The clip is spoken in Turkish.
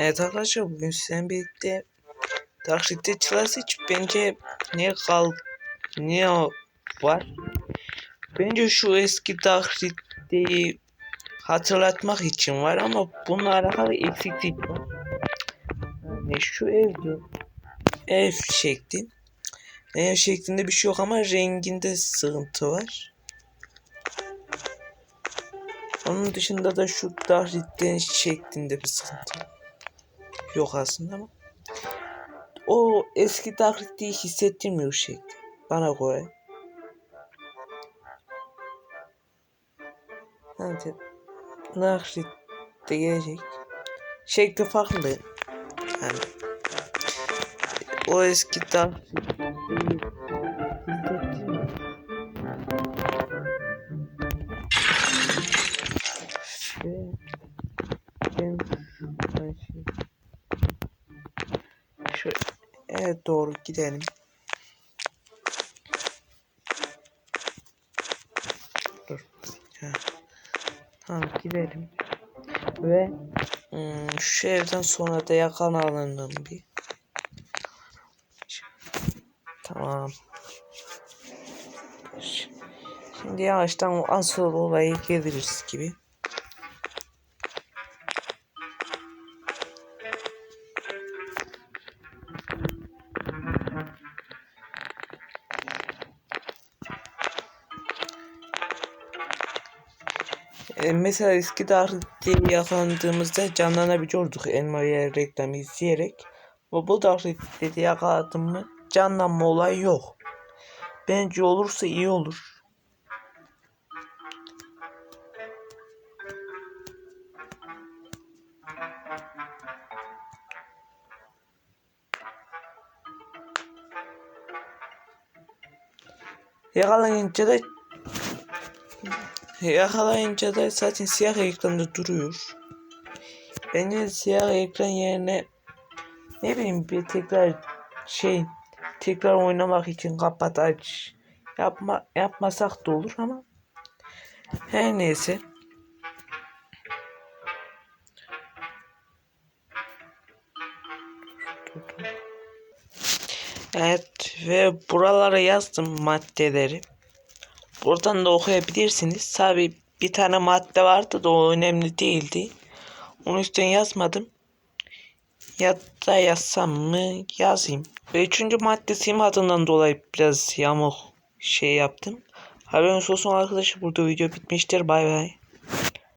Evet arkadaşlar bugün sizlerle birlikte çılası hiç bence ne kal ne var? Bence şu eski taksitteyi hatırlatmak için var ama bununla alakalı eksiklik var. Yani şu evde ev şekli ev şeklinde bir şey yok ama renginde sıkıntı var. Onun dışında da şu taksitlerin şeklinde bir sıkıntı yok aslında ama o eski taklitliği hissettirmiyor şekli bana göre. Evet. Naklit de gelecek. Şekli farklı. Yani o eski taklitliği şu evet doğru gidelim. Dur. Ha. Tamam gidelim. Ve hmm, şu evden sonra da yakalanalım bir. Tamam. Şimdi yavaştan asıl olayı geliriz gibi. E, mesela eski tarihte yakalandığımızda canlanabiliyorduk elmaya reklamı izleyerek. Ama bu de yakaladım mı canlanma olayı yok. Bence olursa iyi olur. Yakalayınca da Yakalayınca da zaten siyah ekranda duruyor. Bence siyah ekran yerine ne bileyim bir tekrar şey tekrar oynamak için kapat aç yapma yapmasak da olur ama her neyse. Evet ve buralara yazdım maddeleri. Buradan da okuyabilirsiniz. Tabi bir tane madde vardı da o önemli değildi. Onun üstüne yazmadım. Ya da yazsam mı yazayım. Ve üçüncü madde sim adından dolayı biraz yamuk şey yaptım. Haberiniz olsun arkadaşlar burada video bitmiştir. Bay bay.